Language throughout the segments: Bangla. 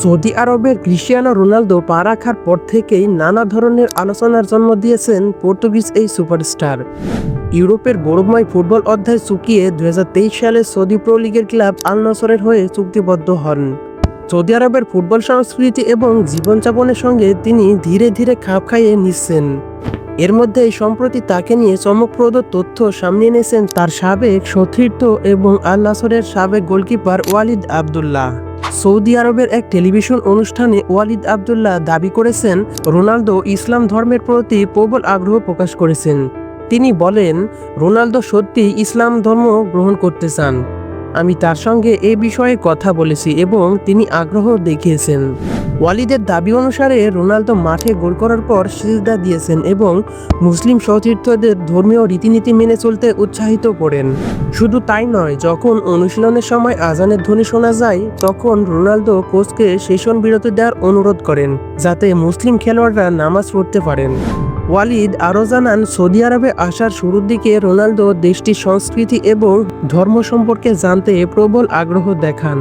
সৌদি আরবের ক্রিস্টিয়ানো রোনালদো পা রাখার পর থেকেই নানা ধরনের আলোচনার জন্ম দিয়েছেন পর্তুগিজ এই সুপারস্টার। ইউরোপের গৌরবময় ফুটবল অধ্যায় চুকিয়ে দু হাজার তেইশ সালে সৌদি প্রো লিগের ক্লাব আল নসরের হয়ে চুক্তিবদ্ধ হন। সৌদি আরবের ফুটবল সংস্কৃতি এবং জীবনযাপনের সঙ্গে তিনি ধীরে ধীরে খাপ খাইয়ে নিচ্ছেন। এর মধ্যে সম্প্রতি তাকে নিয়ে চমকপ্রদ তথ্য সামনে এনেছেন তার সাবেক সতীর্থ এবং আল নাসরের সাবেক গোলকিপার ওয়ালিদ আবদুল্লাহ। সৌদি আরবের এক টেলিভিশন অনুষ্ঠানে ওয়ালিদ আবদুল্লাহ দাবি করেছেন, রোনালদো ইসলাম ধর্মের প্রতি প্রবল আগ্রহ প্রকাশ করেছেন। তিনি বলেন, রোনালদো সত্যি ইসলাম ধর্ম গ্রহণ করতে চান। আমি তার সঙ্গে এ বিষয়ে কথা বলেছি এবং তিনি আগ্রহ দেখিয়েছেন। ওয়ালিদের দাবি অনুসারে রোনালদো মাঠে গোল করার পর সিজদা দিয়েছেন এবং মুসলিম সতীর্থদের ধর্মীয় রীতিনীতি মেনে চলতে উৎসাহিত করেন। শুধু তাই নয়, যখন অনুশীলনের সময় আজানের ধ্বনি শোনা যায়, তখন রোনালদো কোচকে সেশন বিরতি দেওয়ার অনুরোধ করেন, যাতে মুসলিম খেলোয়াড়রা নামাজ পড়তে পারেন। ওয়ালিদ আরও জানান, সৌদি আরবে আসার শুরুর দিকে রোনালদো দেশটির সংস্কৃতি এবং ধর্ম সম্পর্কে জানতে প্রবল আগ্রহ দেখান।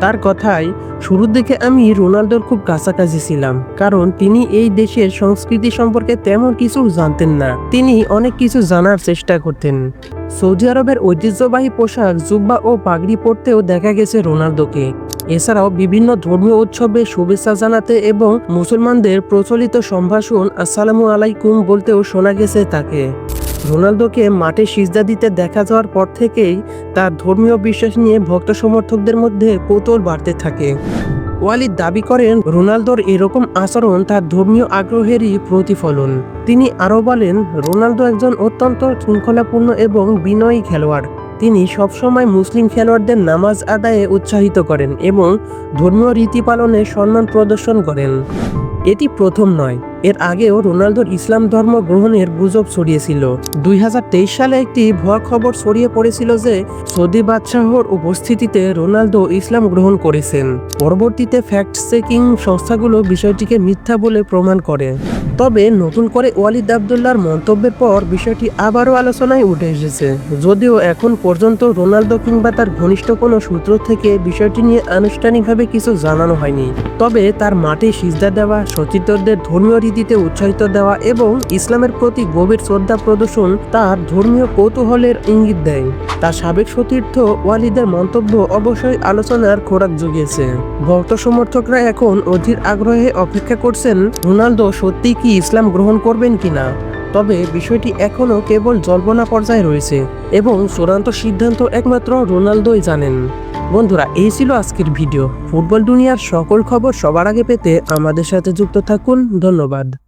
তার কথায়, শুরুর দিকে আমি রোনালদোর খুব কাছাকাছি ছিলাম, কারণ তিনি এই দেশের সংস্কৃতি সম্পর্কে তেমন কিছু জানতেন না। তিনি অনেক কিছু জানার চেষ্টা করতেন। সৌদি আরবের ঐতিহ্যবাহী পোশাক, জুব্বা ও পাগড়ি পরতেও দেখা গেছে রোনালদোকে। এছাড়াও বিভিন্ন ধর্মীয় উৎসবে শুভেচ্ছা জানাতে এবং মুসলমানদের প্রচলিত সম্ভাষণ আসসালামু আলাইকুম বলতেও শোনা গেছে তাকে। রোনালদোকে মাঠে সিজদা দিতে দেখা যাওয়ার পর থেকেই তার ধর্মীয় বিশ্বাস নিয়ে ভক্ত সমর্থকদের মধ্যে কৌতূহল বাড়তে থাকে। ওয়ালিদ দাবি করেন, রোনালদোর এরকম আচরণ তার ধর্মীয় আগ্রহেরই প্রতিফলন। তিনি আরও বলেন, রোনালদো একজন অত্যন্ত শৃঙ্খলাপূর্ণ এবং বিনয়ী খেলোয়াড়। তিনি সবসময় মুসলিম খেলোয়াড়দের নামাজ আদায়ে উৎসাহিত করেন এবং ধর্মীয় রীতি পালনে সম্মান প্রদর্শন করেন। এটি প্রথম নয়। এর আগেও রোনালদোর ইসলাম ধর্ম গ্রহণের গুজব ছড়িয়েছিল। দুই হাজার তেইশ সালে একটি ভুয়া খবর ছড়িয়ে পড়েছিল যে সৌদি বাদশাহর উপস্থিতিতে রোনালদো ইসলাম গ্রহণ করেছেন। পরবর্তীতে ফ্যাক্ট চেকিং সংস্থাগুলো বিষয়টিকে মিথ্যা বলে প্রমাণ করে। তবে নতুন করে ওয়ালিদ আবদুল্লার মন্তব্যের পর বিষয়টি আবারও আলোচনায় উঠে এসেছে। যদিও এখন পর্যন্ত রোনালদো কিংবা তার ঘনিষ্ঠ কোনো সূত্র থেকে বিষয়টি নিয়ে আনুষ্ঠানিকভাবে কিছু জানানো হয়নি। তবে তার মাঠে সিজদা দেওয়া সচিতদের ধর্মীয় রীতিতে উৎসাহিত দেওয়া এবং ইসলামের প্রতি গভীর শ্রদ্ধা প্রদর্শন তার ধর্মীয় কৌতূহলের ইঙ্গিত দেয়। তার সাবেক সতীর্থ ওয়ালিদের মন্তব্য অবশ্যই আলোচনার খোরাক জুগিয়েছে। ভক্ত সমর্থকরা এখন অধীর আগ্রহে অপেক্ষা করছেন, রোনালদো সত্যি কি ইসলাম গ্রহণ করবেন কি না? তবে বিষয়টি এখনও কেবল জল্পনা পর্যায়ে রয়েছে এবং চূড়ান্ত সিদ্ধান্ত একমাত্র রোনালদোই জানেন। বন্ধুরা, এই ছিল আজকের ভিডিও। ফুটবল দুনিয়ার সকল খবর সবার আগে পেতে আমাদের সাথে যুক্ত থাকুন। ধন্যবাদ।